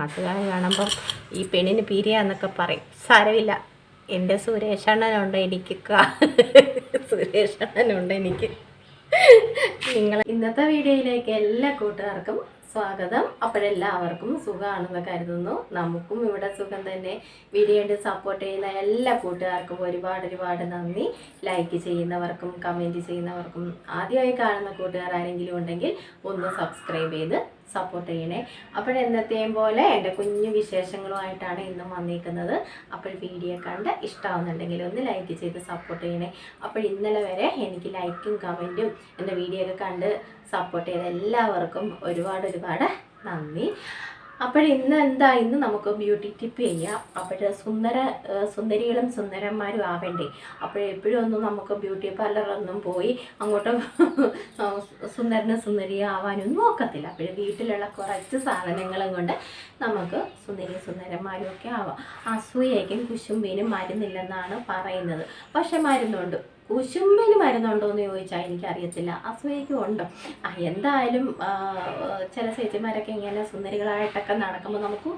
നാട്ടുകാർ കാണുമ്പം ഈ പെണ്ണിന് പിരിയാന്നൊക്കെ പറയും. സാരമില്ല. എന്റെ സുരേഷണ്ണനുണ്ട് എനിക്ക് സുരേഷണ്ണനുണ്ട് എനിക്ക്. നിങ്ങൾ ഇന്നത്തെ വീഡിയോയിലേക്ക് എല്ലാ കൂട്ടുകാർക്കും സ്വാഗതം. അപ്പോഴെല്ലാവർക്കും സുഖമാണെന്ന് കരുതുന്നു. നമുക്കും ഇവിടെ സുഖം തന്നെ. വീഡിയോ കണ്ട് സപ്പോർട്ട് ചെയ്യുന്ന എല്ലാ കൂട്ടുകാർക്കും ഒരുപാട് ഒരുപാട് നന്ദി. ലൈക്ക് ചെയ്യുന്നവർക്കും കമന്റ് ചെയ്യുന്നവർക്കും ആദ്യമായി കാണുന്ന കൂട്ടുകാർ ആരെങ്കിലും ഉണ്ടെങ്കിൽ ഒന്ന് സബ്സ്ക്രൈബ് ചെയ്ത് സപ്പോർട്ട് ചെയ്യണേ. അപ്പോൾ എന്നത്തെയും പോലെ എന്റെ കുഞ്ഞു വിശേഷങ്ങളുമായിട്ടാണ് ഇന്നും വന്നിരിക്കുന്നത് അപ്പോൾ വീഡിയോ കണ്ട് ഇഷ്ടമാവുന്നുണ്ടെങ്കിൽ ഒന്ന് ലൈക്ക് ചെയ്ത് സപ്പോർട്ട് ചെയ്യണേ. അപ്പോൾ ഇന്നലെ വരെ എനിക്ക് ലൈക്കും കമന്റും എന്റെ വീഡിയോ ഒക്കെ കണ്ട് സപ്പോർട്ട് ചെയ്ത എല്ലാവർക്കും ഒരുപാട് ഒരുപാട് നന്ദി. അപ്പോൾ ഇന്ന് എന്താ? ഇന്ന് നമുക്ക് ബ്യൂട്ടി ടിപ്പ് ചെയ്യാം. അപ്പോൾ സുന്ദര സുന്ദരികളും സുന്ദരന്മാരും ആവേണ്ടേ? അപ്പോൾ എപ്പോഴും ഒന്നും നമുക്ക് ബ്യൂട്ടി പാർലറൊന്നും പോയി അങ്ങോട്ട് സുന്ദരനും സുന്ദരിയും ആവാനൊന്നും നോക്കത്തില്ല അപ്പോൾ വീട്ടിലുള്ള കുറച്ച് സാധനങ്ങളും കൊണ്ട് നമുക്ക് സുന്ദരി സുന്ദരന്മാരും ഒക്കെ ആവാം. അസൂയയ്ക്കും കുശുമ്പിനും മരുന്നില്ലെന്നാണ് പറയുന്നത്. പക്ഷെ മരുന്നുണ്ട്. കുശുമ്പിന് മരുന്നുണ്ടോ എന്ന് ചോദിച്ചാൽ എനിക്കറിയത്തില്ല. അസൂയയ്ക്കും ഉണ്ട്. ആ എന്തായാലും ചില ചേച്ചിമാരൊക്കെ ഇങ്ങനെ സുന്ദരികളായിട്ടൊക്കെ നടക്കുമ്പോൾ നമുക്ക്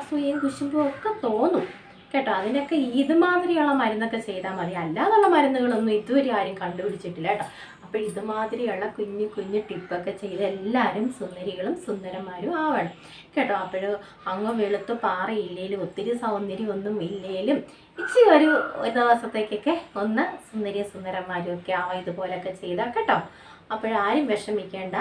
അസൂയയും കുശുമ്പും ഒക്കെ തോന്നും. കേട്ടോ അതിനൊക്കെ ഇതുമാതിരിയുള്ള മരുന്നൊക്കെ ചെയ്താൽ മതി. അല്ലാതുള്ള മരുന്നുകളൊന്നും ഇതുവരെ ആരും കണ്ടുപിടിച്ചിട്ടില്ല കേട്ടോ. അപ്പോൾ ഇതുമാതിരിയുള്ള കുഞ്ഞു കുഞ്ഞു ടിപ്പൊക്കെ ചെയ്ത് എല്ലാവരും സുന്ദരികളും സുന്ദരന്മാരും ആവണം. കേട്ടോ? അപ്പോൾ അങ്ങ് വെളുത്ത് പാറയില്ലേലും ഒത്തിരി സൗന്ദര്യം ഒന്നും ഇല്ലേലും ഇച്ചിരി ഒരു ഒരു ദിവസത്തേക്കൊക്കെ ഒന്ന് സുന്ദരി സുന്ദരന്മാരും ഒക്കെ ആവാം ഇതുപോലൊക്കെ ചെയ്താൽ കേട്ടോ? അപ്പോഴാരും വിഷമിക്കേണ്ട.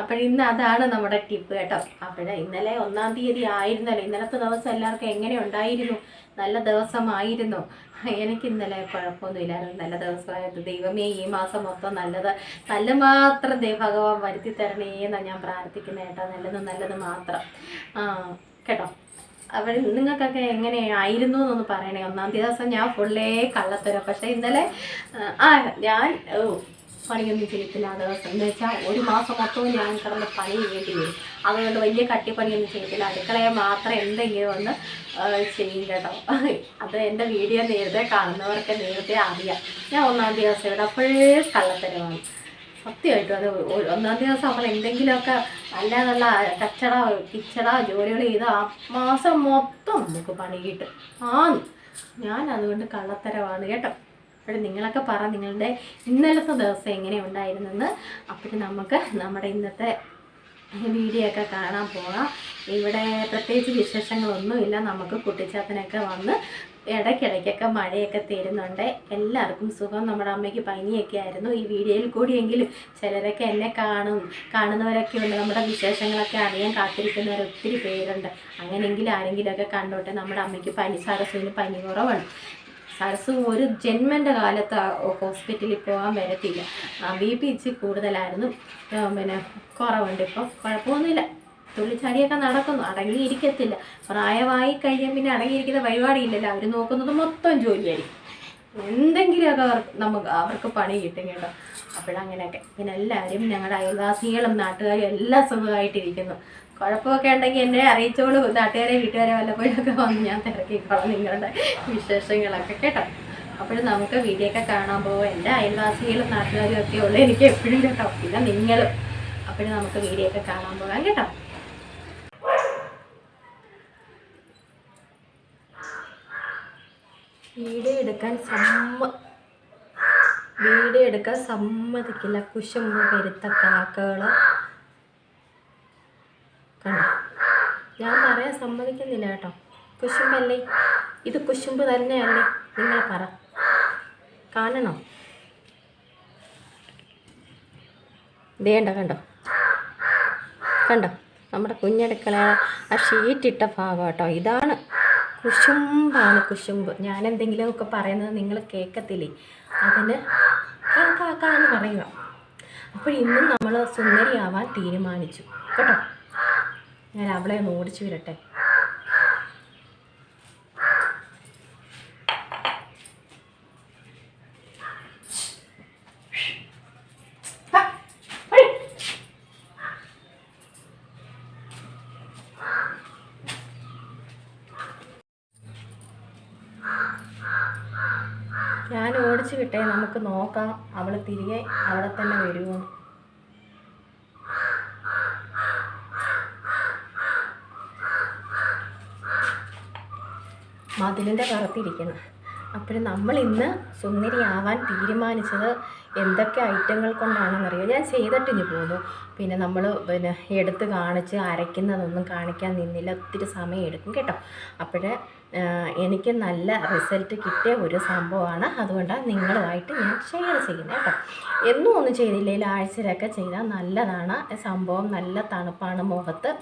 അപ്പോൾ ഇന്ന് അതാണ് നമ്മുടെ ടിപ്പ് കേട്ടോ? അപ്പോൾ ഇന്നലെ ഒന്നാം തീയതി ആയിരുന്നല്ലോ. ഇന്നലത്തെ ദിവസം എല്ലാവർക്കും എങ്ങനെ ഉണ്ടായിരുന്നു? നല്ല ദിവസമായിരുന്നു. എനിക്ക് ഇന്നലെ കുഴപ്പമൊന്നുമില്ലായിരുന്നു നല്ല ദിവസമായിരുന്നു ദൈവമേ ഈ മാസം മൊത്തം നല്ലത് നല്ല മാത്രം ദൈവ ഭഗവാൻ വരുത്തി തരണേ എന്നാണ് ഞാൻ പ്രാർത്ഥിക്കുന്നത് കേട്ടോ. നല്ലത് നല്ലത് മാത്രം. ആ കേട്ടോ. അവർ നിങ്ങൾക്കൊക്കെ എങ്ങനെയായിരുന്നു എന്നൊന്ന് പറയണേ. ഒന്നാം ദിവസം ഞാൻ ഫുള്ളേ കള്ളത്തരം. പക്ഷേ ഇന്നലെ ആ ഞാൻ പണിയൊന്നും ചെയ്യത്തില്ല ആ ദിവസം എന്ന് വെച്ചാൽ ഒരു മാസം മൊത്തവും ഞാൻ കിടന്ന് പണി ചെയ്യേണ്ടി വരും അതുകൊണ്ട് വലിയ കട്ടിപ്പണിയൊന്നും ചെയ്യത്തില്ല. അടുക്കളയെ മാത്രം എന്തെങ്കിലും ഒന്ന് ചെയ്യും കേട്ടോ. അത് എന്റെ വീഡിയോ നേരത്തെ കാണുന്നവർക്ക് നേരത്തെ അറിയാം. ഞാൻ ഒന്നാം ദിവസം ഇവിടെ അപ്പോഴേ കള്ളത്തരമാണ്. സത്യമായിട്ടും അത് ഒന്നാം ദിവസം നമ്മൾ എന്തെങ്കിലുമൊക്കെ നല്ല നല്ല കച്ചട കിച്ചട ജോലികൾ ചെയ്ത് ആ മാസം മൊത്തം നമുക്ക് പണി കിട്ടും. ആ ഞാൻ അതുകൊണ്ട് കള്ളത്തരമാണ് കേട്ടോ. അപ്പോൾ നിങ്ങളൊക്കെ പറ നിങ്ങളുടെ ഇന്നലത്തെ ദിവസം എങ്ങനെ ഉണ്ടായിരുന്നെന്ന്. അപ്പോൾ നമുക്ക് നമ്മുടെ ഇന്നത്തെ വീഡിയോ ഒക്കെ കാണാൻ പോകാം. ഇവിടെ പ്രത്യേകിച്ച് വിശേഷങ്ങളൊന്നുമില്ല. നമുക്ക് കുട്ടിച്ചാത്തനൊക്കെ വന്ന് ഇടയ്ക്കിടയ്ക്കൊക്കെ മഴയൊക്കെ തരുന്നുണ്ട്. എല്ലാവർക്കും സുഖം. നമ്മുടെ അമ്മയ്ക്ക് പനിയൊക്കെ ആയിരുന്നു. ഈ വീഡിയോയിൽ കൂടിയെങ്കിലും ചിലരൊക്കെ എന്നെ കാണും. കാണുന്നവരൊക്കെ ഉണ്ട്. നമ്മുടെ വിശേഷങ്ങളൊക്കെ അറിയാൻ കാത്തിരിക്കുന്നവർ ഒത്തിരി പേരുണ്ട്. അങ്ങനെയെങ്കിലും ആരെങ്കിലുമൊക്കെ കണ്ടോട്ടെ. നമ്മുടെ അമ്മയ്ക്ക് പനി സരസുവിന് പനി കുറവാണ്. സരസു ഒരു ജന്മന്റെ കാലത്ത് ഹോസ്പിറ്റലിൽ പോകാൻ വരത്തില്ല. ബി പി ഇച്ചിരി കൂടുതലായിരുന്നു. പിന്നെ കുറവുണ്ട് ഇപ്പം. കുഴപ്പമൊന്നുമില്ല. തുള്ളിച്ചാടിയൊക്കെ നടക്കുന്നു. അടങ്ങിയിരിക്കത്തില്ല. പ്രായമായി കഴിഞ്ഞാൽ പിന്നെ അടങ്ങിയിരിക്കുന്ന പരിപാടിയില്ലല്ലോ. അവർ നോക്കുന്നത് മൊത്തം ജോലിയായിരിക്കും. എന്തെങ്കിലുമൊക്കെ അവർ നമുക്ക് അവർക്ക് പണി കിട്ടും കേട്ടോ. അപ്പോഴങ്ങനെയൊക്കെ. പിന്നെ എല്ലാവരും ഞങ്ങളുടെ അയൽവാസികളും നാട്ടുകാരും എല്ലാം സുഖമായിട്ടിരിക്കുന്നു. കുഴപ്പമൊക്കെ ഉണ്ടെങ്കിൽ എന്നെ അറിയിച്ചോളൂ. നാട്ടുകാരെ വീട്ടുകാരെ വല്ലപ്പോഴൊക്കെ വന്ന് ഞാൻ തിരക്കിക്കോളാം നിങ്ങളുടെ വിശേഷങ്ങളൊക്കെ കേട്ടോ. അപ്പോഴും നമുക്ക് വീഡിയോ ഒക്കെ കാണാൻ പോകും എന്റെ അയൽവാസികളും നാട്ടുകാരും ഒക്കെ ഉള്ളു. എനിക്ക് എപ്പോഴും കേട്ടോ പിന്നെ നിങ്ങളും. അപ്പോഴും നമുക്ക് വീഡിയോ ഒക്കെ കാണാൻ പോകാം കേട്ടോ. വീഡിയോ എടുക്കാൻ സമ്മ വീഡിയോ എടുക്കാൻ സമ്മതിക്കില്ല. കുശുമ്പ് പെരുത്ത കാക്കകൾ കണ്ടോ? ഞാൻ പറയാൻ സമ്മതിക്കുന്നില്ല കേട്ടോ. കുശുമ്പല്ലേ ഇത് കുശുമ്പ് തന്നെയല്ലേ? നിങ്ങൾ പറ. കാണണോ? വേണ്ട കണ്ടോ? കണ്ടോ? നമ്മുടെ കുഞ്ഞടുക്കള ആ ഷീറ്റിട്ട ഭാഗം കേട്ടോ. ഇതാണ് കുശുമ്പാണ് കുശുമ്പ്. ഞാൻ എന്തെങ്കിലുമൊക്കെ പറയുന്നത് നിങ്ങൾ കേൾക്കത്തില്ലേ? അതിന് കാ കാ കാ എന്ന് പറയുക. അപ്പോൾ ഇന്നും നമ്മൾ സുന്ദരിയാവാൻ തീരുമാനിച്ചു. കേട്ടോ? ഞാൻ അവളെ ഒന്ന് ഓടിച്ചു വിടട്ടെ. ഞാൻ ഓടിച്ചു വിട്ടേ നമുക്ക് നോക്കാം. അവൾ തിരികെ അവിടെ തന്നെ വരുമോ മതിലിന്റെ പുറത്തിരിക്കുന്നത് അപ്പോൾ നമ്മൾ ഇന്ന് സുന്ദരിയാവാൻ തീരുമാനിച്ചത് എന്തൊക്കെ ഐറ്റങ്ങൾ കൊണ്ടാണെന്നറിയോ? ഞാൻ ചെയ്തിട്ടിഞ്ഞ് പോന്നു. പിന്നെ നമ്മൾ പിന്നെ എടുത്ത് കാണിച്ച് അരയ്ക്കുന്നതൊന്നും കാണിക്കാൻ നിന്നില്ല. ഒത്തിരി സമയം എടുക്കും കേട്ടോ. അപ്പോഴേ എനിക്ക് നല്ല റിസൾട്ട് കിട്ടിയ ഒരു സംഭവമാണ്. അതുകൊണ്ടാണ് നിങ്ങളുമായിട്ട് ഞാൻ ഷെയർ ചെയ്യുന്നത് കേട്ടോ. എന്നും ഒന്നും ചെയ്തില്ലെങ്കിൽ ആഴ്ചയിലൊക്കെ ചെയ്താൽ നല്ലതാണ്. സംഭവം നല്ല തണുപ്പാണ് മുഖത്ത്.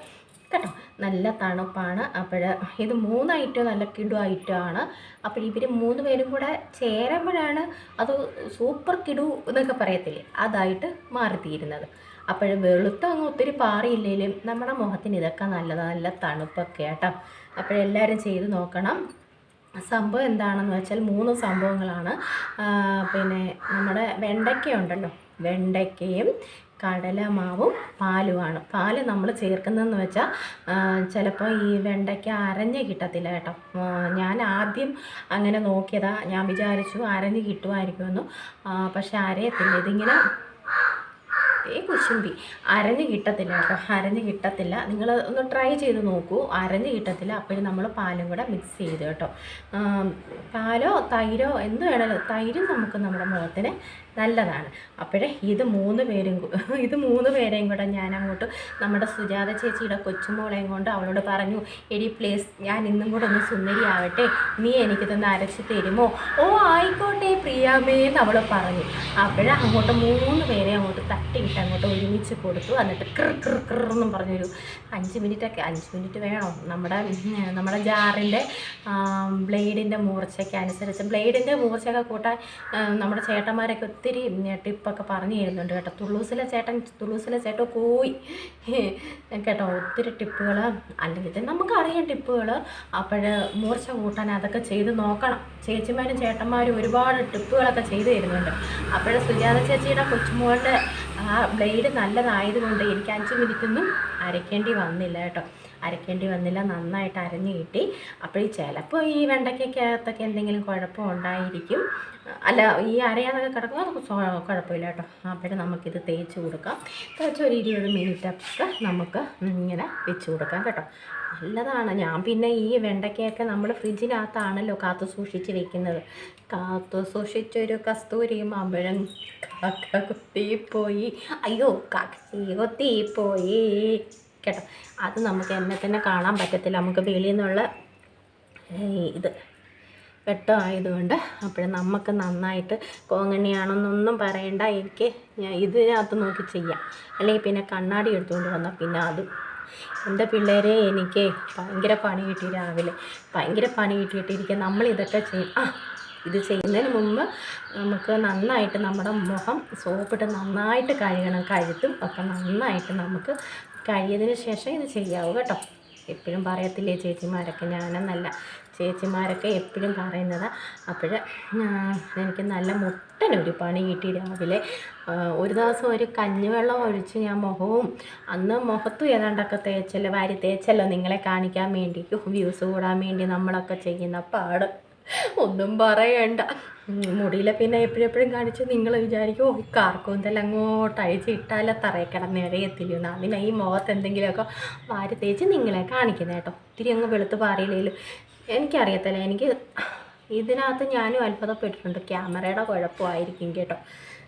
കേട്ടോ? നല്ല തണുപ്പാണ്. അപ്പോൾ ഇത് മൂന്ന് ഐറ്റം നല്ല കിടു ഐറ്റമാണ് അപ്പോൾ ഇവർ മൂന്ന് പേരും കൂടെ ചേരുമ്പോഴാണ് അത് സൂപ്പർ കിടു എന്നൊക്കെ പറയത്തില്ലേ? അതായിട്ട് മാറിത്തീരുന്നത്. അപ്പോൾ വെളുത്ത അങ്ങ് ഒത്തിരി പാറിയില്ലെങ്കിലും നമ്മുടെ മുഖത്തിന് ഇതൊക്കെ നല്ലതാണ് നല്ല തണുപ്പൊക്കെ കേട്ടോ. അപ്പോഴെല്ലാവരും ചെയ്ത് നോക്കണം. സംഭവം എന്താണെന്ന് വെച്ചാൽ മൂന്ന് സംഭവങ്ങളാണ്. പിന്നെ നമ്മുടെ വെണ്ടയ്ക്ക ഉണ്ടല്ലോ. വെണ്ടയ്ക്കയും കടലമാവും പാലുമാണ്. പാൽ നമ്മൾ ചേർക്കുന്നതെന്ന് വെച്ചാൽ ചിലപ്പോൾ ഈ വെണ്ടയ്ക്ക അരഞ്ഞ് കിട്ടത്തില്ല കേട്ടോ. ഞാൻ ആദ്യം അങ്ങനെ നോക്കിയതാ. ഞാൻ വിചാരിച്ചു അരഞ്ഞ് കിട്ടുമായിരിക്കുമെന്നു പക്ഷെ അരയത്തില്ല. ഇതിങ്ങനെ ഏ കുശുമ്പി. അരഞ്ഞ് കിട്ടത്തില്ല കേട്ടോ. അരഞ്ഞ് കിട്ടത്തില്ല. നിങ്ങൾ ഒന്ന് ട്രൈ ചെയ്ത് നോക്കൂ. അരഞ്ഞ് കിട്ടത്തില്ല. അപ്പോഴും നമ്മൾ പാലും കൂടെ മിക്സ് ചെയ്ത് കേട്ടോ. പാലോ തൈരോ എന്ത് വേണമല്ലോ തൈരും നമുക്ക് നമ്മുടെ മുഖത്തിന് നല്ലതാണ്. അപ്പോഴേ ഇത് മൂന്ന് പേരും ഇത് മൂന്ന് പേരെയും കൂടെ ഞാൻ അങ്ങോട്ട് നമ്മുടെ സുജാത ചേച്ചിയുടെ കൊച്ചുമോളെയും കൊണ്ട് അവളോട് പറഞ്ഞു എടി പ്ലീസ് ഞാൻ ഇന്നും കൂടെ ഒന്ന് സുന്ദരിയാവട്ടെ നീ എനിക്കിതൊന്ന് അരച്ച് തരുമോ? ഓ ആയിക്കോട്ടെ പ്രിയാമേ എന്ന് അവൾ പറഞ്ഞു. അപ്പോഴേ അങ്ങോട്ട് മൂന്ന് പേരെ അങ്ങോട്ട് തട്ടിയിട്ട് അങ്ങോട്ട് ഒരുമിച്ച് കൊടുത്തു. എന്നിട്ട് ക്രിർ ക്രിർ ക്രെന്നും പറഞ്ഞൊരു അഞ്ച് മിനിറ്റൊക്കെ അഞ്ച് മിനിറ്റ് വേണം. നമ്മുടെ നമ്മുടെ ജാറിന്റെ ബ്ലേഡിന്റെ മൂർച്ചയ്ക്ക് അനുസരിച്ച്. ബ്ലേഡിന്റെ മൂർച്ചയൊക്കെ കൂട്ടാൻ നമ്മുടെ ചേട്ടന്മാരൊക്കെ ഒത്തിരി ടിപ്പൊക്കെ പറഞ്ഞു തരുന്നുണ്ട് കേട്ടോ. തുളൂസിലെ ചേട്ടൻ തുളൂസിലെ ചേട്ടൻ പോയി. കേട്ടോ ഒത്തിരി ടിപ്പുകൾ അല്ലെങ്കിൽ നമുക്കറിയാം ടിപ്പുകൾ അപ്പോൾ മൂർച്ച കൂട്ടാൻ അതൊക്കെ ചെയ്ത് നോക്കണം. ചേച്ചിമാരും ചേട്ടന്മാരും ഒരുപാട് ടിപ്പുകളൊക്കെ ചെയ്തു തരുന്നുണ്ട്. അപ്പോൾ സുജാത ചേച്ചിയുടെ കൊച്ചുമോളുടെ ആ ബ്ലേഡ് നല്ലതായതുകൊണ്ട് എനിക്ക് അഞ്ച് മിനിറ്റൊന്നും അരയ്ക്കേണ്ടി വന്നില്ല കേട്ടോ. അരയ്ക്കേണ്ടി വന്നില്ല നന്നായിട്ട് അരഞ്ഞു കിട്ടി. അപ്പോൾ ഈ ചിലപ്പോൾ ഈ വെണ്ടയ്ക്കകത്തൊക്കെ എന്തെങ്കിലും കുഴപ്പം ഉണ്ടായിരിക്കും. അല്ല ഈ അരയാതൊക്കെ കിടക്കുമ്പോൾ അത് കുഴപ്പമില്ല കേട്ടോ. അപ്പോൾ നമുക്കിത് തേച്ച് കൊടുക്കാം. തേച്ച് ഒരു ഇരുപത് മിനിറ്റൊക്കെ നമുക്ക് ഇങ്ങനെ വെച്ച് കൊടുക്കാം കേട്ടോ. നല്ലതാണ്. ഞാൻ പിന്നെ ഈ വെണ്ടയ്ക്കയൊക്കെ നമ്മൾ ഫ്രിഡ്ജിനകത്താണല്ലോ കാത്തു സൂക്ഷിച്ച് വെക്കുന്നത്. കാത്തു. സൂക്ഷിച്ചൊരു കസ്തൂരിയും അമ്പഴം കാക്ക കുത്തിപ്പോയി അയ്യോ കാക്ക കൊത്തിപ്പോയി കേട്ടോ അത് നമുക്ക് എന്നെ തന്നെ കാണാൻ പറ്റത്തില്ല. നമുക്ക് വെളിയിൽ നിന്നുള്ള ഇത് പെട്ടായതുകൊണ്ട് അപ്പോൾ നമുക്ക് നന്നായിട്ട് കോങ്ങണിയാണെന്നൊന്നും പറയണ്ട. എനിക്ക് ഞാൻ ഇതിനകത്ത് നോക്കി ചെയ്യാം. അല്ലെങ്കിൽ പിന്നെ കണ്ണാടി എടുത്തുകൊണ്ട് വന്നാൽ പിന്നെ അത്. എന്റെ പിള്ളേരെ എനിക്ക് ഭയങ്കര പണി കിട്ടി രാവിലെ. ഭയങ്കര പണി കിട്ടിയിട്ടിരിക്കുക. നമ്മൾ ഇതൊക്കെ ചെയ്യും. ആ ഇത് ചെയ്യുന്നതിന് മുമ്പ് നമുക്ക് നന്നായിട്ട് നമ്മുടെ മുഖം സോപ്പിട്ട് നന്നായിട്ട് കഴുകണം കഴുത്തും ഒക്കെ നന്നായിട്ട് നമുക്ക് കഴിയതിന് ശേഷം ഇത് ചെയ്യാവൂ കേട്ടോ. എപ്പോഴും പറയത്തില്ലേ ചേച്ചിമാരൊക്കെ ഞാനെന്നല്ല. ചേച്ചിമാരൊക്കെ എപ്പോഴും പറയുന്നതാണ് അപ്പോൾ എനിക്ക് നല്ല മുട്ടനൊരു പണി കിട്ടി രാവിലെ. ഒരു ദിവസം ഒരു കഞ്ഞിവെള്ളം ഒഴിച്ച് ഞാൻ മുഖവും അന്ന് മുഖത്തും ഏതാണ്ടൊക്കെ തേച്ചല്ലോ വാരി തേച്ചല്ലോ നിങ്ങളെ കാണിക്കാൻ വേണ്ടി വ്യൂസ് കൂടാൻ വേണ്ടി നമ്മളൊക്കെ ചെയ്യുന്ന പാട്. ഒന്നും പറയണ്ട. മുടിയിലെ പിന്നെ എപ്പോഴെപ്പോഴും കാണിച്ച് നിങ്ങൾ വിചാരിക്കും ഓ കാർക്കൂന്തൽ അങ്ങോട്ട് അഴിച്ച് ഇട്ടാലേ തറയക്കണം കിടന്ന് എറിയത്തില്ലെന്ന് അതിനാ ഈ മുഖത്ത് എന്തെങ്കിലുമൊക്കെ വാരി തേച്ച് നിങ്ങളെ കാണിക്കുന്നത് കേട്ടോ. ഒത്തിരി അങ്ങ് വെളുത്ത് പാറിയില്ലേലും എനിക്കറിയത്തില്ല. എനിക്ക് ഇതിനകത്ത് ഞാനും അത്ഭുതപ്പെട്ടിട്ടുണ്ട്. ക്യാമറയുടെ കുഴപ്പമായിരിക്കും കേട്ടോ.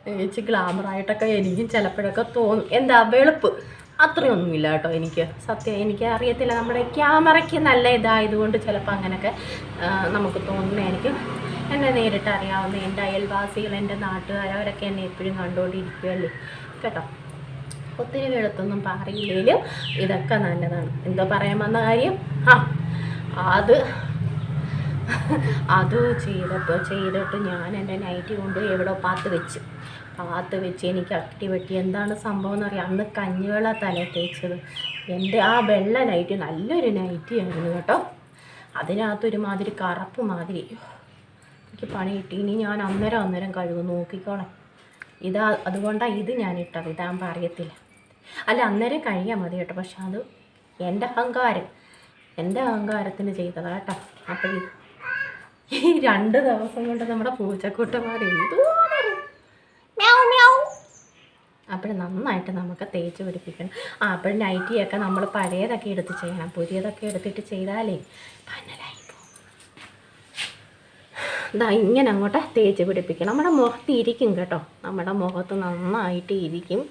ചേച്ചി ഗ്ലാമറായിട്ടൊക്കെ എനിക്കും ചിലപ്പോഴൊക്കെ തോന്നും. എന്താ വെളുപ്പ്? അത്രയൊന്നുമില്ല കേട്ടോ എനിക്ക്. സത്യം എനിക്ക് അറിയത്തില്ല നമ്മുടെ ക്യാമറയ്ക്ക് നല്ല ഇതായതുകൊണ്ട് ചിലപ്പോൾ അങ്ങനെയൊക്കെ നമുക്ക് തോന്നുന്നതായിരിക്കും എന്നെ നേരിട്ട് അറിയാവുന്ന എന്റെ അയൽവാസികൾ എന്റെ നാട്ടുകാർ അവരൊക്കെ എന്നെ എപ്പോഴും കണ്ടുകൊണ്ടിരിക്കുകയല്ലേ കേട്ടോ? ഒത്തിരി വെളുത്തൊന്നും പറയില്ലെങ്കിലും ഇതൊക്കെ നല്ലതാണ്. എന്തോ പറയാൻ വന്ന കാര്യം? ആ അത് അത് ചെയ്തപ്പോൾ ചെയ്തിട്ട് ഞാൻ എന്റെ നൈറ്റി കൊണ്ട് എവിടെ പാത്ത് വെച്ചു. പാത്ത് വെച്ച് എനിക്ക് അട്ടി വെട്ടി. എന്താണ് സംഭവം എന്ന് അറിയാം. അന്ന് കഞ്ഞിവെള്ള തല തേച്ചത്. എന്റെ ആ വെള്ള നൈറ്റി നല്ലൊരു നൈറ്റി ആയിരുന്നു കേട്ടോ. അതിനകത്ത് ഒരുമാതിരി കറുപ്പ് മാതിരി. എനിക്ക് പണി കിട്ടി. ഇനി ഞാൻ അന്നേരം അന്നേരം കഴുകും. നോക്കിക്കോളാം. ഇതാ അതുകൊണ്ടാണ് ഇത് ഞാൻ ഇട്ടത്. ഇതാകുമ്പോൾ അറിയത്തില്ല അല്ല അന്നേരം കഴിയാൽ മതി കേട്ടോ. പക്ഷെ അത് എന്റെ അഹങ്കാരം. എന്റെ അഹങ്കാരത്തിന് ചെയ്തതാണ് കേട്ടോ. അപ്പോൾ ഈ രണ്ട് ദിവസം കൊണ്ട് നമ്മുടെ പൂച്ചക്കൂട്ടന്മാർ എന്തോ അപ്പോൾ നന്നായിട്ട് നമുക്ക് തേച്ച് പിടിപ്പിക്കണം. ആ അപ്പോൾ നൈറ്റിയൊക്കെ നമ്മൾ പഴയതൊക്കെ എടുത്ത് ചെയ്യണം. പുതിയതൊക്കെ എടുത്തിട്ട് ചെയ്താലേ പന്നലായി ഇതാ ഇങ്ങനെ അങ്ങോട്ട് തേച്ച് പിടിപ്പിക്കണം. നമ്മുടെ മുഖത്ത് ഇരിക്കും കേട്ടോ. നമ്മുടെ മുഖത്ത് നന്നായിട്ട് ഇരിക്കും.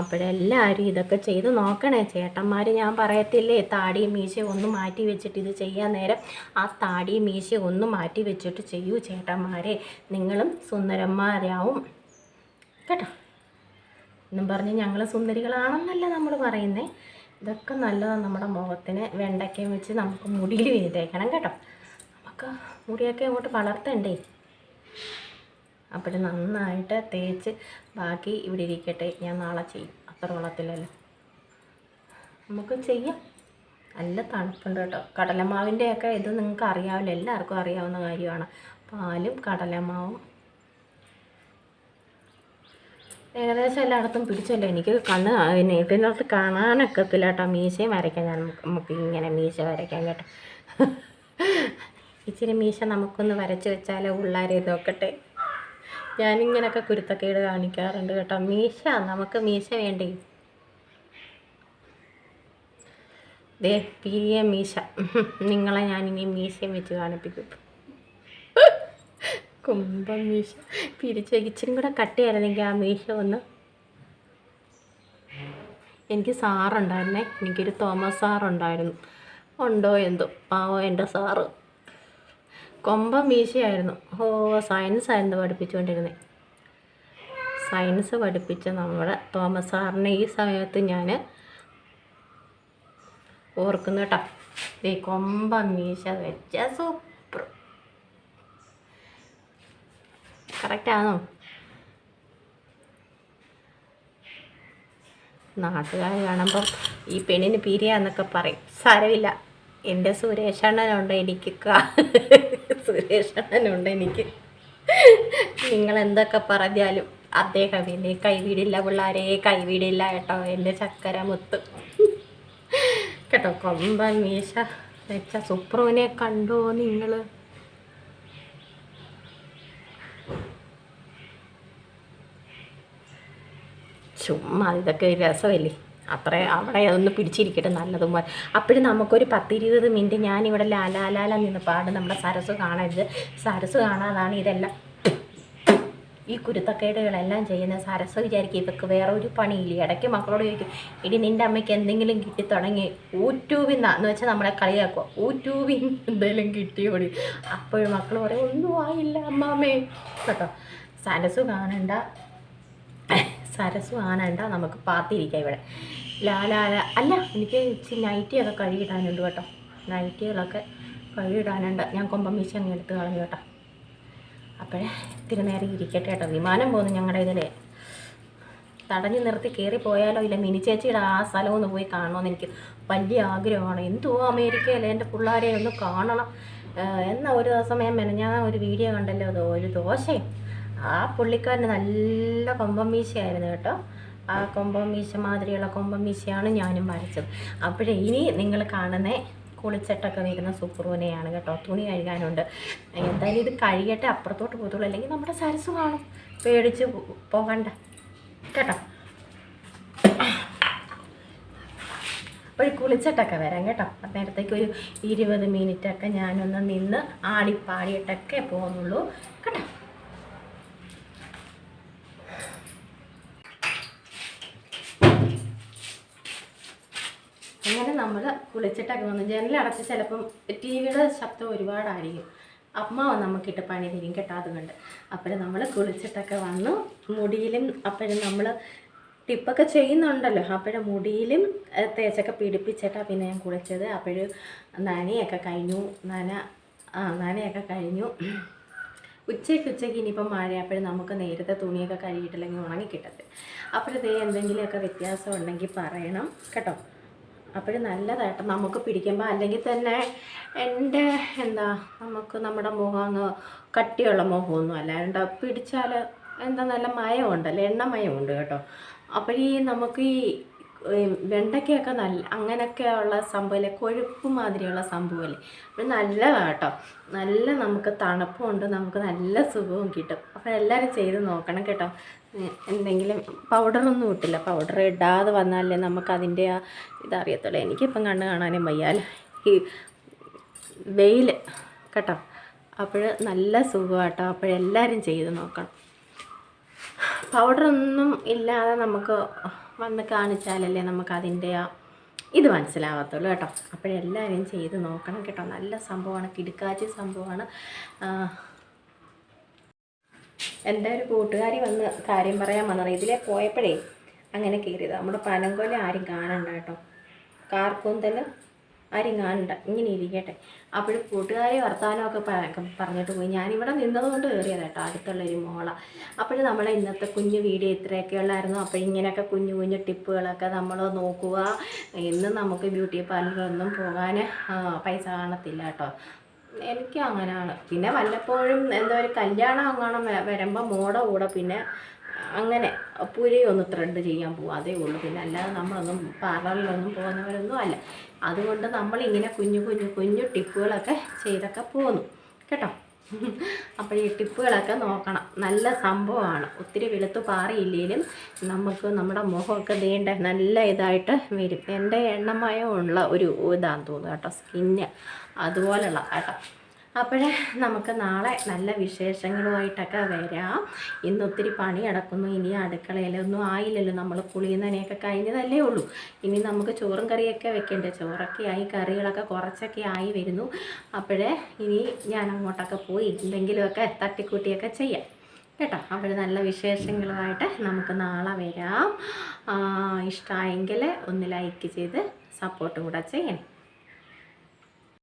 അപ്പോഴെല്ലാവരും ഇതൊക്കെ ചെയ്ത് നോക്കണേ. ചേട്ടന്മാർ ഞാൻ പറയത്തില്ലേ താടിയും മീശയും ഒന്ന് മാറ്റി വെച്ചിട്ട് ഇത് ചെയ്യാൻ നേരം. ആ താടിയും മീശയും ഒന്ന് മാറ്റി വെച്ചിട്ട് ചെയ്യൂ ചേട്ടന്മാരെ. നിങ്ങളും സുന്ദരന്മാരാവും. കേട്ടോ? എന്നും പറഞ്ഞ് ഞങ്ങൾ സുന്ദരികളാണെന്നല്ല നമ്മൾ പറയുന്നത് ഇതൊക്കെ നല്ലതാണ് നമ്മുടെ മുഖത്തിന്. വെണ്ടയ്ക്കയും വെച്ച് നമുക്ക് മുടിയിൽ വിരി തേക്കണം കേട്ടോ. നമുക്ക് മുടിയൊക്കെ അങ്ങോട്ട് വളർത്തണ്ടേ. അപ്പോൾ നന്നായിട്ട് തേച്ച് ബാക്കി ഇവിടെ ഇരിക്കട്ടെ. ഞാൻ നാളെ ചെയ്യും. അത്ര വെള്ളത്തിലല്ലോ നമുക്ക് ചെയ്യാം. നല്ല തണുപ്പുണ്ട് കേട്ടോ. കടലമാവിന്റെയൊക്കെ ഇത് നിങ്ങൾക്ക് അറിയാവില്ല എല്ലാവർക്കും അറിയാവുന്ന കാര്യമാണ്. പാലും കടലമാവും. ഏകദേശം എല്ലായിടത്തും പിടിച്ചല്ലോ? എനിക്ക് കണ്ണ് അതിന് ഇതിനകത്ത് കാണാനൊക്കത്തില്ല കേട്ടോ. മീശയും വരയ്ക്കാൻ ഞാൻ. നമുക്ക് ഇങ്ങനെ മീശ വരയ്ക്കാൻ കേട്ടോ. ഇച്ചിരി മീശ നമുക്കൊന്ന് വരച്ച് വെച്ചാലോ പിള്ളേരെ നോക്കട്ടെ ഞാനിങ്ങനൊക്കെ കുരുത്തക്കേട് കാണിക്കാറുണ്ട് കേട്ടോ. മീശ നമുക്ക് മീശ വേണ്ടേ? ദേ പിരിയ മീശ. നിങ്ങളെ ഞാനിനി മീശയും വെച്ച് കാണിപ്പിക്കും. കുമ്പം മീശ പിരിച്ച് ഇച്ചിരി കൂടെ കട്ടിയായിരുന്നെങ്കിൽ ആ മീശ ഒന്ന് എനിക്ക് സാറുണ്ടായിരുന്നേ. എനിക്കൊരു തോമസ് സാറുണ്ടായിരുന്നു. ഉണ്ടോ എന്തോ? പാവോ എന്റെ സാറ്. കൊമ്പം മീശയായിരുന്നു. ഓ സയൻസ് ആയിരുന്നു പഠിപ്പിച്ചുകൊണ്ടിരുന്നത് സയൻസ് പഠിപ്പിച്ച നമ്മുടെ തോമസ് സാറിനെ ഈ സമയത്ത് ഞാൻ ഓർക്കുന്നു കേട്ടോ. ഈ കൊമ്പം മീശ വെച്ച സൂപ്പർ കറക്റ്റാണോ? നാട്ടുകാർ കാണുമ്പം ഈ പെണ്ണിന് പിരിയാന്നൊക്കെ പറയും. സാരമില്ല. എന്റെ സുരേഷണ്ണനുണ്ട് എനിക്ക് സുരേഷണ്ണനുണ്ട് എനിക്ക്. നിങ്ങൾ എന്തൊക്കെ പറഞ്ഞാലും അദ്ദേഹം എന്നെ കൈവീടില്ല പിള്ളേരെ കൈവീടില്ല കേട്ടോ. എന്റെ ചക്കര മുത്ത്. കേട്ടോ കൊമ്പൻ മീശ വെച്ച സുപ്രുവിനെ കണ്ടോ നിങ്ങൾ ചുമ്മാ ഇതൊക്കെ ഒരു രസമല്ലേ? അത്ര അവിടെ ഒന്ന് പിടിച്ചിരിക്കട്ടെ നല്ലതും അപ്പോഴും നമുക്കൊരു പത്തിരുപത് മിനിറ്റ് ഞാനിവിടെ ലാലാലാല നിന്ന് പാട് നമ്മുടെ സരസ് കാണരുത്. സരസ് കാണാതാണ് ഇതെല്ലാം ഈ കുരുത്തക്കേടുകളെല്ലാം ചെയ്യുന്ന സരസ് വിചാരിക്കും. ഇവർക്ക് വേറെ ഒരു പണിയില്ല. ഇടയ്ക്ക് മക്കളോട് ചോദിക്കും ഇടി നിന്റെ അമ്മയ്ക്ക് എന്തെങ്കിലും കിട്ടി തുടങ്ങി? യൂട്യൂബിൽ നിന്നാ എന്ന് വെച്ചാൽ നമ്മളെ കളിയാക്കുക ഊറ്റൂബിൽ എന്തെങ്കിലും കിട്ടിയോടി അപ്പോഴും മക്കൾ പറയും ഒന്നും ആയില്ല അമ്മാമേ. കേട്ടോ. സരസ് കാണണ്ട. സരസ് ആനണ്ട നമുക്ക് പാത്തിരിക്കാം ഇവിടെ. ലാലാല അല്ല എനിക്ക് ഇച്ചിരി നൈറ്റിയൊക്കെ കഴുകിയിടാനുണ്ട് കേട്ടോ. നൈറ്റികളൊക്കെ കഴുകിയിടാനുണ്ട്. ഞാൻ കൊമ്പം വീശി അങ്ങ് എടുത്ത് കളഞ്ഞു കേട്ടോ. അപ്പോഴേ ഇത്തിരി നേരം ഇരിക്കട്ടെ കേട്ടോ. വിമാനം പോകുന്നു ഞങ്ങളുടെ ഇതിൽ തടഞ്ഞു നിർത്തി കയറി പോയാലോ ഇല്ല മിനി ചേച്ചിയുടെ ആ സ്ഥലം ഒന്ന് പോയി കാണണമെന്ന് എനിക്ക് വലിയ ആഗ്രഹമാണ്. എന്തോ അമേരിക്കയിലെ എന്റെ പിള്ളേരെ ഒന്ന് കാണണം? എന്നാൽ എന്നാ ഒരു ദിവസം ഞാൻ മെനഞ്ഞാൽ ഒരു വീഡിയോ കണ്ടല്ലോ അതോ ഒരു ദോശയും? ആ പുള്ളിക്കാരന് നല്ല കൊമ്പം മീശയായിരുന്നു കേട്ടോ. ആ കൊമ്പം മീശ മാതിരിയുള്ള കൊമ്പം മീശയാണ് ഞാനും വരച്ചത്. അപ്പോഴേ ഇനി നിങ്ങൾ കാണുന്ന കുളിച്ചിട്ടൊക്കെ വരുന്ന സുപ്രൂനെയാണ് കേട്ടോ. തുണി കഴുകാനുണ്ട്. എന്തായാലും ഇത് കഴുകട്ടെ അപ്പുറത്തോട്ട് പോകത്തുള്ളൂ. അല്ലെങ്കിൽ നമ്മുടെ സരസ് കാണും. പേടിച്ച് പോകണ്ട. കേട്ടോ. അപ്പോൾ കുളിച്ചിട്ടൊക്കെ വരാം കേട്ടോ. നേരത്തേക്ക് ഒരു ഇരുപത് മിനിറ്റൊക്കെ ഞാനൊന്ന് നിന്ന് ആടിപ്പാടിയിട്ടൊക്കെ പോകുന്നുള്ളൂ കേട്ടോ അങ്ങനെ നമ്മൾ കുളിച്ചിട്ടൊക്കെ വന്നു ജനലടച്ച് ചിലപ്പം ടി വിയുടെ ശബ്ദം ഒരുപാടായിരിക്കും. അമ്മ നമുക്കിട്ട് പണി തരും കേട്ടോ അതുകൊണ്ട്. അപ്പോഴും നമ്മൾ കുളിച്ചിട്ടൊക്കെ വന്നു. മുടിയിലും അപ്പോഴും നമ്മൾ ടിപ്പൊക്കെ ചെയ്യുന്നുണ്ടല്ലോ. അപ്പോഴും മുടിയിലും തേച്ചൊക്കെ പിടിപ്പിച്ചിട്ടാണ് പിന്നെ ഞാൻ കുളിച്ചത്. അപ്പോഴും നനയൊക്കെ കഴിഞ്ഞു. നന ആ നനയൊക്കെ കഴിഞ്ഞു. ഉച്ചയ്ക്ക് ഉച്ചയ്ക്ക് ഇനിയിപ്പം മഴയപ്പോഴും നമുക്ക് നേരത്തെ തുണിയൊക്കെ കഴുകിയിട്ടില്ലെങ്കിൽ ഉണങ്ങി അപ്പോഴത്തേ എന്തെങ്കിലുമൊക്കെ വ്യത്യാസം ഉണ്ടെങ്കിൽ പറയണം കേട്ടോ. അപ്പോഴും നല്ലതായിട്ട് നമുക്ക് പിടിക്കുമ്പോൾ അല്ലെങ്കിൽ തന്നെ എന്റെ എന്താ നമുക്ക് നമ്മുടെ മുഖം കട്ടിയുള്ള മുഖമൊന്നും അല്ലാണ്ട് പിടിച്ചാൽ എന്താ നല്ല മയമുണ്ടല്ലോ എണ്ണമയമുണ്ട് കേട്ടോ. നമുക്ക് ഈ ഈ വെണ്ടയ്ക്കയൊക്കെ നല്ല അങ്ങനെയൊക്കെയുള്ള സംഭവമില്ലേ? കൊഴുപ്പ് മാതിരിയുള്ള സംഭവമല്ലേ? അപ്പോൾ നല്ലതാണ് കേട്ടോ നല്ല നമുക്ക് തണുപ്പുണ്ട് നമുക്ക് നല്ല സുഖവും കിട്ടും. അപ്പോൾ എല്ലാവരും ചെയ്ത് നോക്കണം കേട്ടോ. എന്തെങ്കിലും പൗഡറൊന്നും ഇട്ടില്ല. പൗഡർ ഇടാതെ വന്നാലേ നമുക്കതിന്റെ ആ ഇതറിയത്തുള്ളൂ എനിക്കിപ്പം കണ്ണ് കാണാനും വയ്യാൽ ഈ വെയിൽ കേട്ടോ. അപ്പോൾ നല്ല സുഖമാട്ടോ. അപ്പോഴെല്ലാവരും ചെയ്ത് നോക്കണം. പൗഡറൊന്നും ഇല്ലാതെ നമുക്ക് വന്ന് കാണിച്ചാലല്ലേ നമുക്ക് അതിന്റെ ആ ഇത് മനസ്സിലാവത്തുള്ളൂ കേട്ടോ. അപ്പോഴെല്ലാവരും ചെയ്ത് നോക്കണം കേട്ടോ. നല്ല സംഭവമാണ് കിടുക്കാച്ചി സംഭവമാണ്. എന്റെ ഒരു കൂട്ടുകാരി വന്ന് കാര്യം പറയാൻ വന്നത്? ഇതിലെ പോയപ്പോഴേ അങ്ങനെ കയറിയത്. നമ്മുടെ പനങ്കൊല ആരും കാണണ്ട കേട്ടോ. കാർക്കൂന്തൽ ആരും കാണണ്ട ഇങ്ങനെ ഇരിക്കട്ടെ. അപ്പോഴും കൂട്ടുകാരി വർത്തമാനമൊക്കെ പറഞ്ഞിട്ട് പോയി. ഞാനിവിടെ നിന്നതുകൊണ്ട് കയറിയത് കേട്ടോ അടുത്തുള്ളൊരു മോള. അപ്പോൾ നമ്മളെ ഇന്നത്തെ കുഞ്ഞു വീഡിയോ ഇത്രയൊക്കെ ഉള്ളായിരുന്നു. അപ്പോൾ ഇങ്ങനെയൊക്കെ കുഞ്ഞു കുഞ്ഞു ടിപ്പുകളൊക്കെ നമ്മൾ നോക്കുക. ഇന്ന് നമുക്ക് ബ്യൂട്ടി പാർലറിലൊന്നും പോകാൻ പൈസ കാണത്തില്ല കേട്ടോ. എനിക്ക് അങ്ങനെയാണ് പിന്നെ വല്ലപ്പോഴും എന്താ ഒരു കല്യാണം അങ്ങാണം വരുമ്പോൾ മോടെ കൂടെ പിന്നെ അങ്ങനെ പുരയൊന്ന് ത്രെഡ് ചെയ്യാൻ പോകും അതേ ഉള്ളൂ. പിന്നെ അല്ലാതെ നമ്മളൊന്നും പാർലറിലൊന്നും പോകുന്നവരൊന്നും അല്ല. അതുകൊണ്ട് നമ്മളിങ്ങനെ കുഞ്ഞു കുഞ്ഞു കുഞ്ഞു ടിപ്പുകളൊക്കെ ചെയ്തൊക്കെ പോന്നു. കേട്ടോ? അപ്പോൾ ഈ ടിപ്പുകളൊക്കെ നോക്കണം. നല്ല സംഭവമാണ്. ഒത്തിരി വെളുത്തു പാറിയില്ലെങ്കിലും നമുക്ക് നമ്മുടെ മുഖമൊക്കെ നീണ്ട നല്ല ഇതായിട്ട് വരും. എന്റെ എണ്ണമയം ഉള്ള ഒരു ഇതാന്ന് തോന്നുന്നു കേട്ടോ. സ്കിന്ന് അതുപോലെയുള്ള കേട്ടോ. അപ്പോഴേ നമുക്ക് നാളെ നല്ല വിശേഷങ്ങളുമായിട്ടൊക്കെ വരാം. ഇന്ന് ഒത്തിരി പണി അടക്കുന്നു. ഇനി അടുക്കളയിലൊന്നും ആയില്ലല്ലോ. നമ്മൾ കുളിയുന്നതിനെയൊക്കെ കഴിഞ്ഞതല്ലേ ഉള്ളൂ. ഇനി നമുക്ക് ചോറും കറിയൊക്കെ വെക്കണ്ടേ. ചോറൊക്കെ ആയി കറികളൊക്കെ കുറച്ചൊക്കെ ആയി വരുന്നു. അപ്പോഴേ ഇനി ഞാൻ അങ്ങോട്ടൊക്കെ പോയി എന്തെങ്കിലുമൊക്കെ തട്ടിക്കൂട്ടിയൊക്കെ ചെയ്യാം. കേട്ടോ? അപ്പോൾ നല്ല വിശേഷങ്ങളുമായിട്ട് നമുക്ക് നാളെ വരാം. ഇഷ്ടമായെങ്കിൽ ഒന്ന് ലൈക്ക് ചെയ്ത് സപ്പോർട്ട് കൂടെ ചെയ്യണം.